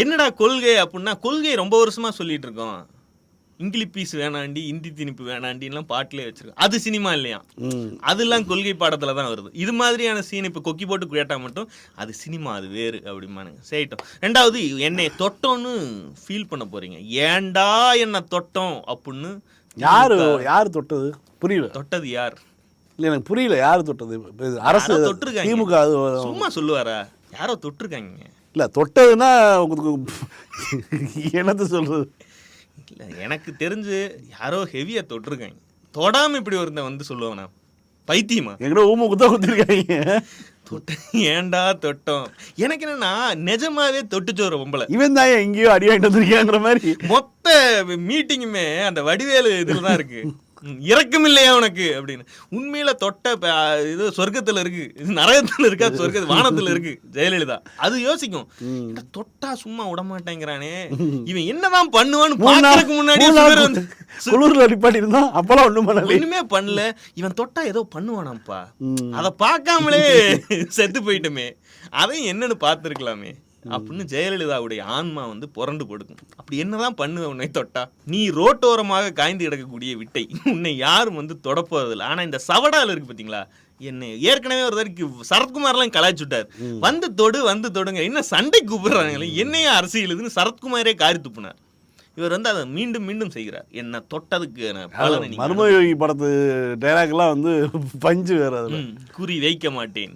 என்னடா கொள்கை அப்படின்னா கொள்கை ரொம்ப வருஷமா சொல்லிட்டு இருக்கோம் இங்கிலீஷ் பீஸ் வேணாண்டி இந்தி திணிப்பு வேணாண்டின்லாம் பாட்டிலே வச்சிருக்கோம். அது சினிமா இல்லையா? அதெல்லாம் கொள்கை பாடத்துல தான் வருது. இது மாதிரியான சீன் இப்போ கொக்கி போட்டு கேட்டா மட்டும் அது சினிமா அது வேறு அப்படிமானுங்க சரிட்டும் ரெண்டாவது என்னை தொட்டோன்னு ஃபீல் பண்ண போறீங்க. ஏன்டா என்ன தொட்டோம் அப்படின்னு யாரு? யார் தொட்டது? புரியல. தொட்டது யார்? இல்லை எனக்கு புரியல. யார் தொட்டது? அரசு தொட்டிருக்காங்க. திமுக சும்மா சொல்லுவாரா? யாரோ தொட்டிருக்காங்க இல்லை தொட்டதுன்னா என்னது சொல்றது? இல்ல எனக்கு தெரிஞ்சு யாரோ ஹெவியா தொட்டிருக்காங்க. தொடாம இப்படி ஒருத்தன் வந்து சொல்லுவானா? பைத்தியமா? எங்கடோ ஊமை குத்த குத்திருக்காங்க. ஏன்டா தொட்டோம்? எனக்கு என்னன்னா நிஜமாவே தொட்டுச்சோற பொம்பளை. இவன் தான் எங்கேயோ அடி வாங்கிட்டு வந்திருக்காங்கிற மாதிரி. மொத்த மீட்டிங்குமே அந்த வடிவேலு இதுல தான் இருக்கு. ம், இரக்கம் இல்லையா உனக்கு? அப்படின்னு. உண்மையில தொட்ட இது சொர்க்கத்துல இருக்கு. இது நரகத்துல இருக்கா? சொர்க்க வானத்துல இருக்கு. ஜெயலலிதா. அது யோசிக்கும். தொட்டா சும்மா விட மாட்டேங்கிறானே. இவன் என்னதான் பண்ணுவான்னு பாக்குறதுக்கு முன்னாடி குளிர்ல அடிப்பாட்டி இருந்தோம் அப்பெல்லாம் ஒண்ணும் பண்ணல ஒண்ணுமே பண்ணல. இவன் தொட்டா ஏதோ பண்ணுவானாம்ப்பா. அத பார்க்காமலே செத்து போயிட்டோமே. அதையும் என்னன்னு பார்த்துருக்கலாமே. அப்படின்னு ஜெயலலிதாவுடைய ஆன்மா வந்து புரண்டு படுக்கும். அப்படி என்னதான் பண்ணுவ உன்னை தொட்டா? நீ ரோட்டோரமாக காய்ந்து கிடக்கக்கூடிய விட்டை. உன்னை யாரும் வந்து தொடப்போறதில்லை. ஆனா இந்த சவடால இருக்கு பாத்தீங்களா? என்னை ஏற்கனவே ஒரு தடவைக்கு சரத்குமார்லாம் கலாய்ச்சி விட்டார் வந்து தொடு வந்து தொடுங்க. என்ன சண்டை கூப்பிடுறாங்களே என்னையா அரசியல் இதுன்னு சரத்குமாரே காரி துப்புனார். இவர் வந்து அதை மீண்டும் மீண்டும் செய்கிறார். என்ன தொட்டதுக்கு மர்மயோகி படத்து டைலாக்லாம் வந்து பஞ்சு வேற குறி வைக்க மாட்டேன்.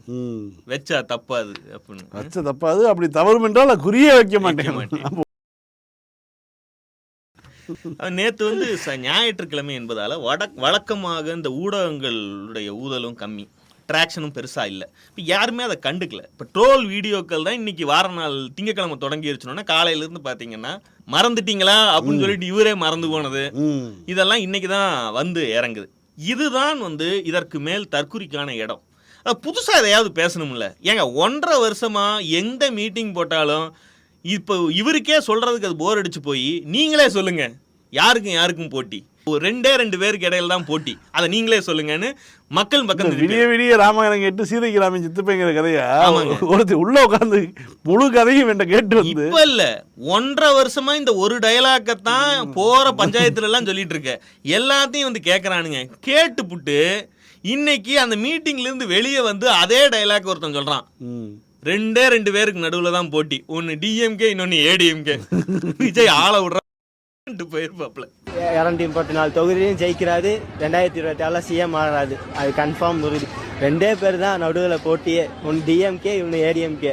வச்சா தப்பாது அப்படின்னு. வச்ச தப்பாது அப்படி தவறும் என்றால் குறியே வைக்க மாட்டேன். நேத்து வந்து ஞாயிற்றுக்கிழமை என்பதால வடக் வழக்கமாக இந்த ஊடகங்களுடைய ஊதலும் கம்மி. ட்ராக்ஷனும் பெருசா இல்ல. இப்போ யாருமே அதை கண்டுக்கல. இப்போ ட்ரோல் வீடியோக்கள் தான் இன்னைக்கு வார நாள் திங்கக்கிழமை தொடங்கிருச்சுனோன்னா காலையில இருந்து பாத்தீங்கன்னா மறந்துட்டீங்களா? அப்படின்னு சொல்லிட்டு இவரே மறந்து போனது. இதெல்லாம் இன்னைக்கு தான் வந்து இறங்குது. இதுதான் வந்து இதற்கு மேல் தற்குறிக்கான இடம். அஹ் புதுசா எதையாவது பேசணும்ல. ஏங்க ஒன்றரை வருஷமா எந்த மீட்டிங் போட்டாலும் இப்போ இவருக்கே சொல்றதுக்கு அது போர் அடிச்சு போய் நீங்களே சொல்லுங்க. யாருக்கும் யாருக்கும் போட்டி? ஒரு ரெண்டே ரெண்டு பேருக்கு இடையில தான் போட்டி. அதை நீங்களே சொல்லுங்கன்னு மக்கள் பக்கம் விடிய விடிய ராமாயணம் கேட்டு சீதைக்கு ராமன் சித்துப்பேங்கிற கதையா. ஒருத்தர் உள்ள உட்காந்து முழு கதையும் என்கிட்ட கேட்டு வந்து இப்ப இல்ல. ஒன்றரை வருஷமா இந்த ஒரு டயலாக்கத்தான் போற பஞ்சாயத்துல எல்லாம் சொல்லிட்டு இருக்க. எல்லாத்தையும் வந்து கேக்குறானுங்க. கேட்டு புட்டு இன்னைக்கு அந்த மீட்டிங்ல இருந்து வெளியே வந்து அதே டயலாக் ஒருத்தன் சொல்றான். ரெண்டே ரெண்டு பேருக்கு நடுவுல தான் போட்டி. ஒன்னு டிஎம்கே இன்னொன்னு ஏடிஎம்கே விஜய் ஆள விடுறான். போயிருப்பாப்ல இரநூத்தி முப்பத்தி நாலு தொகுதியும் ஜெயிக்கிறாரு. ரெண்டாயிரத்தி இருபத்தி ஆறுல சிஎம் ஆகிறாரு அது கன்ஃபார்ம் உறுதி. ரெண்டே பேர் தான் நடுவில் போட்டியே. ஒன்று டிஎம்கே இவனு ஏடிஎம்கே